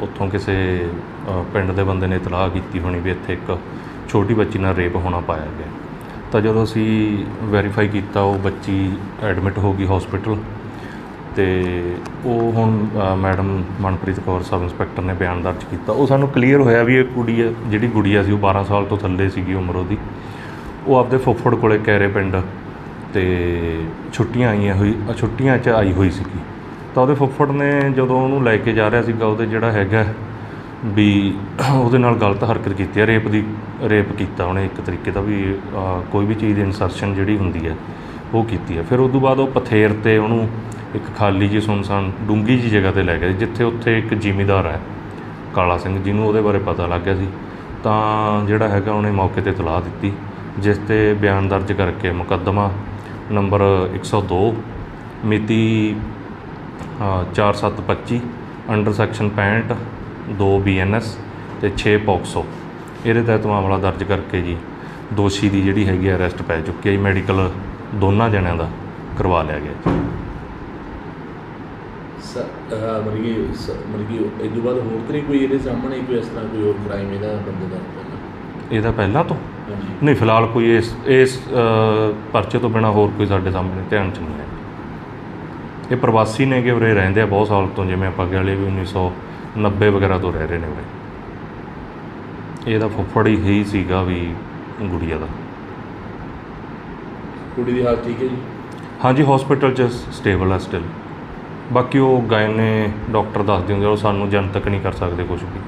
ਉੱਥੋਂ ਕਿਸੇ ਪਿੰਡ ਦੇ ਬੰਦੇ ਨੇ ਇਤਲਾਹ ਕੀਤੀ ਹੋਣੀ ਵੀ ਇੱਥੇ ਇੱਕ ਛੋਟੀ ਬੱਚੀ ਨਾਲ ਰੇਪ ਹੋਣਾ ਪਾਇਆ ਗਿਆ। ਤਾਂ ਜਦੋਂ ਅਸੀਂ ਵੈਰੀਫਾਈ ਕੀਤਾ, ਉਹ ਬੱਚੀ ਐਡਮਿਟ ਹੋ ਗਈ ਹਸਪੀਟਲ ਤੇ ਉਹ ਹੁਣ madam Manpreet Kaur sub inspector ਨੇ ਬਿਆਨ ਦਰਜ ਕੀਤਾ। ਉਹ ਸਾਨੂੰ ਕਲੀਅਰ ਹੋਇਆ ਵੀ ਇਹ ਕੁੜੀ ਹੈ, ਜਿਹੜੀ ਗੁੜੀਆ ਸੀ, ਉਹ 12 ਸਾਲ ਤੋਂ ਥੱਲੇ ਸੀਗੀ ਉਮਰ ਉਹਦੀ। ਉਹ ਆਪਦੇ ਫੁੱਫੜ ਕੋਲੇ ਕੈਰੇ ਪਿੰਡ ਤੇ ਛੁੱਟੀਆਂ ਆਈਆਂ ਹੋਈ, ਛੁੱਟੀਆਂ 'ਚ ਆਈ ਹੋਈ ਸੀਗੀ। ਤਾਂ ਉਹਦੇ ਫੁੱਫੜ ਨੇ ਜਦੋਂ ਉਹਨੂੰ ਲੈ ਕੇ ਜਾ ਰਿਹਾ ਸੀਗਾ, ਉਹਦੇ ਜਿਹੜਾ ਹੈਗਾ ਵੀ ਉਹਦੇ ਨਾਲ ਗਲਤ ਹਰਕਤ ਕੀਤੀ ਹੈ ਰੇਪ ਦੀ, ਰੇਪ ਕੀਤਾ ਉਹਨੇ ਇੱਕ ਤਰੀਕੇ ਦਾ ਵੀ ਕੋਈ ਵੀ ਚੀਜ਼ ਦੀ ਇਨਸਰਸ਼ਨ ਜਿਹੜੀ ਹੁੰਦੀ ਹੈ ਉਹ ਕੀਤੀ ਹੈ ਫਿਰ ਉਸ ਤੋਂ ਬਾਅਦ ਉਹ ਪਥੇਰ ਤੇ ਉਹਨੂੰ ਇੱਕ ਖਾਲੀ ਜਿਹੀ ਸੁਨਸਾਨ ਡੂੰਗੀ ਜਿਹੀ ਜਗ੍ਹਾ ਤੇ ਲੈ ਗਏ, ਜਿੱਥੇ ਉੱਥੇ ਇੱਕ ਜ਼ਿਮੀਦਾਰ ਹੈ ਕਾਲਾ ਸਿੰਘ, ਜਿਹਨੂੰ ਉਹਦੇ ਬਾਰੇ ਪਤਾ ਲੱਗ ਗਿਆ ਸੀ। ਤਾਂ ਜਿਹੜਾ ਹੈਗਾ ਉਹਨੇ ਮੌਕੇ ਤੇ ਤਲਾਹ ਦਿੱਤੀ, ਜਿਸ ਤੇ ਬਿਆਨ ਦਰਜ ਕਰਕੇ ਮੁਕੱਦਮਾ ਨੰਬਰ 102 ਮਿਤੀ 4725 ਅੰਡਰ ਸੈਕਸ਼ਨ 65 2 ਬੀਐਨਐਸ ਤੇ 6 ਪੌਕਸੋ। ਇਹਦੇ ਤਹਿਤ ਮਾਮਲਾ ਦਰਜ ਕਰਕੇ ਜੀ ਦੋਸ਼ੀ ਦੀ ਜਿਹੜੀ ਹੈਗੀ ਅਰੈਸਟ ਪੈ ਚੁੱਕੀ ਹੈ ਜੀ ਮੈਡੀਕਲ ਦੋਨਾਂ ਜਣਿਆਂ ਦਾ ਕਰਵਾ ਲਿਆ ਗਿਆ ਜੀ। ਸਰ ਮਰਗੀ ਮਰਗੀ ਇਹ ਤੋਂ ਬਾਅਦ ਹੋਰ ਤਾਂ ਨਹੀਂ ਕੋਈ ਇਹਦੇ ਸਾਹਮਣੇ ਕੋਈ ਇਸ ਤਰ੍ਹਾਂ ਕੋਈ ਹੋਰ ਕ੍ਰਾਈਮ ਇਹਦਾ ਬੰਦੇ ਦਾ ਪਹਿਲਾਂ ਇਹਦਾ ਪਹਿਲਾਂ ਤੋਂ? ਨਹੀਂ ਫਿਲਹਾਲ ਕੋਈ ਇਸ ਇਸ ਪਰਚੇ ਤੋਂ ਬਿਨਾ ਹੋਰ ਕੋਈ ਸਾਡੇ ਸਾਹਮਣੇ ਧਿਆਨ ਚ ਨਹੀਂ ਹੈ ਇਹ ਪ੍ਰਵਾਸੀ ਨੇ ਕਿ ਉਰੇ ਰਹਿੰਦੇ ਆ ਬਹੁਤ ਸਾਲ ਤੋਂ ਜਿਵੇਂ ਆਪਾਂ ਕਹਿ ਲਈਏ ਵੀ 1990 ਵਗੈਰਾ ਤੋਂ ਰਹਿ ਰਹੇ ਨੇ ਉਰੇ। ਇਹਦਾ ਫੁੱਫੜ ਹੀ ਸੀਗਾ ਵੀ ਗੁੜੀਆ ਦਾ। ਕੁੜੀ ਦੀ ਹਾਲਤ ਠੀਕ ਹੈ ਜੀ? ਹਾਂਜੀ ਹਸਪੀਟਲ ਚ ਸਟੇਬਲ ਹੈ ਸਟਿਲ ਬਾਕੀ ਉਹ ਗਾਇਨੇ ਡਾਕਟਰ ਦੱਸਦੇ ਹੁੰਦੇ ਆ, ਉਹ ਸਾਨੂੰ ਜਨਤਕ ਨਹੀਂ ਕਰ ਸਕਦੇ ਕੁਝ ਵੀ।